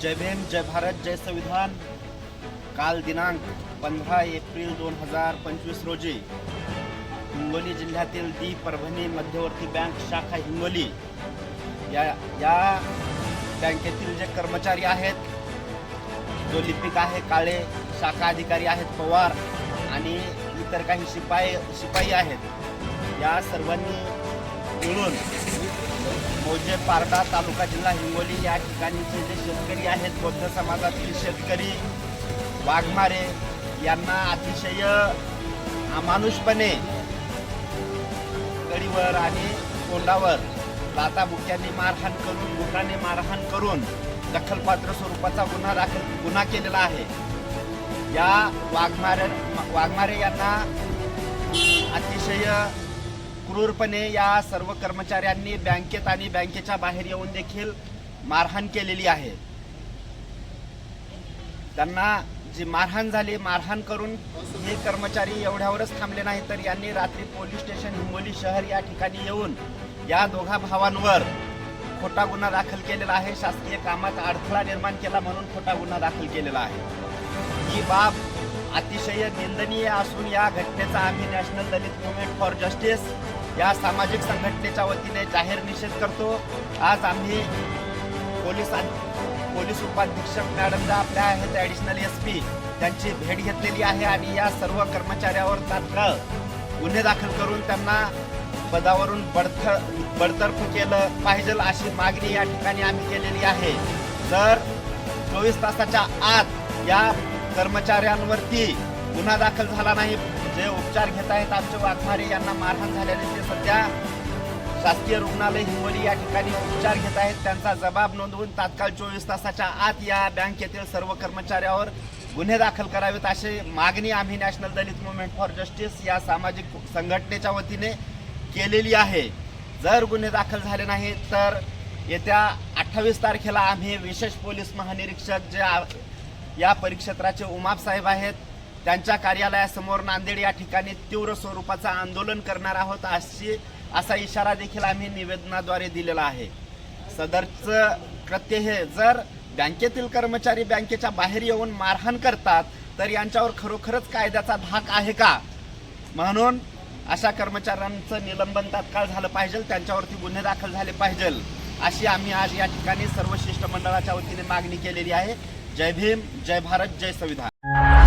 जय भीम जय भारत जय संविधान. काल दिनांक पंधरा एप्रिल दोन हजार पंचवीस रोजी हिंगोली जिल्ह्यातील दी परभणी मध्यवर्ती बँक शाखा हिंगोली या या बँकेतील जे कर्मचारी आहेत जो लिपिक आहे काळे शाखा अधिकारी आहेत पवार आणि इतर काही शिपाई शिपाई आहेत या सर्वांनी मिळून मोजे पारडा तालुका जिल्हा हिंगोली या ठिकाणीचे जे शेतकरी आहेत बौद्ध समाजातील शेतकरी वाघमारे यांना अतिशय अमानुषपणे गडीवर आणि तोंडावर लाताबुक्यांनी मारहाण करून गुन्हाने मारहाण करून दखलपात्र स्वरूपाचा गुन्हा दाखल गुन्हा केलेला आहे. या वाघमारे वाघमारे यांना अतिशय क्रूरपणे या सर्व कर्मचाऱ्यांनी बँकेत आणि बँकेच्या बाहेर येऊन देखील मारहाण केलेली आहे. त्यांना जी मारहाण झाली मारहाण करून हे कर्मचारी एवढ्यावरच थांबले नाही तर यांनी रात्री पोलीस स्टेशन हिंगोली शहर या ठिकाणी येऊन या दोघा भावांवर खोटा गुन्हा दाखल केलेला आहे. शासकीय कामात अडथळा निर्माण केला म्हणून खोटा गुन्हा दाखल केलेला आहे. ही बाब अतिशय निंदनीय असून या घटनेचा आम्ही national Dalit movement for justice या सामाजिक संघटनेच्या वतीने जाहीर निषेध करतो. आज आम्ही पोलीस पोलीस उपाधीक्षक मॅडम ज्या आपल्या आहेत ॲडिशनल एस पी त्यांची भेट घेतलेली आहे आणि या सर्व कर्मचाऱ्यावर तात्काळ गुन्हे दाखल करून त्यांना पदावरून बडथ बडतर्फ केलं पाहिजे अशी मागणी या ठिकाणी आम्ही केलेली आहे. जर चोवीस तासाच्या आत या कर्मचाऱ्यांवरती गुन्हा दाखल झाला नाही जे उपचार घेत आहेत आमचे वाघमारे यांना मारहाण झाल्याने ते सध्या शासकीय रुग्णालय हिंगोली या ठिकाणी उपचार घेत आहेत. त्यांचा जबाब नोंदवून तात्काळ चोवीस तासाच्या आत या बँकेतील सर्व कर्मचाऱ्यावर गुन्हे दाखल करावेत अशी मागणी आम्ही national Dalit movement for justice या सामाजिक संघटनेच्या वतीने केलेली आहे. जर गुन्हे दाखल झाले नाही तर येत्या अठ्ठावीस तारखेला आम्ही विशेष पोलीस महानिरीक्षक जे आ- या परिक्षेत्राचे उमाप साहेब आहेत त्यांच्या कार्यालयासमोर नांदेड या ठिकाणी तीव्र स्वरूपाचं आंदोलन करणार आहोत अशी असा इशारा देखील आम्ही निवेदनाद्वारे दिलेला आहे. सदरचं कृत्य हे जर बँकेतील कर्मचारी बँकेच्या बाहेर येऊन मारहाण करतात तर यांच्यावर खरोखरच कायद्याचा धाक आहे का? म्हणून अशा कर्मचाऱ्यांचं निलंबन तात्काळ झालं पाहिजे त्यांच्यावरती गुन्हे दाखल झाले पाहिजे अशी आम्ही आज या ठिकाणी सर्व शिष्टमंडळाच्या वतीने मागणी केलेली आहे. जय भीम जय भारत जय संविधान.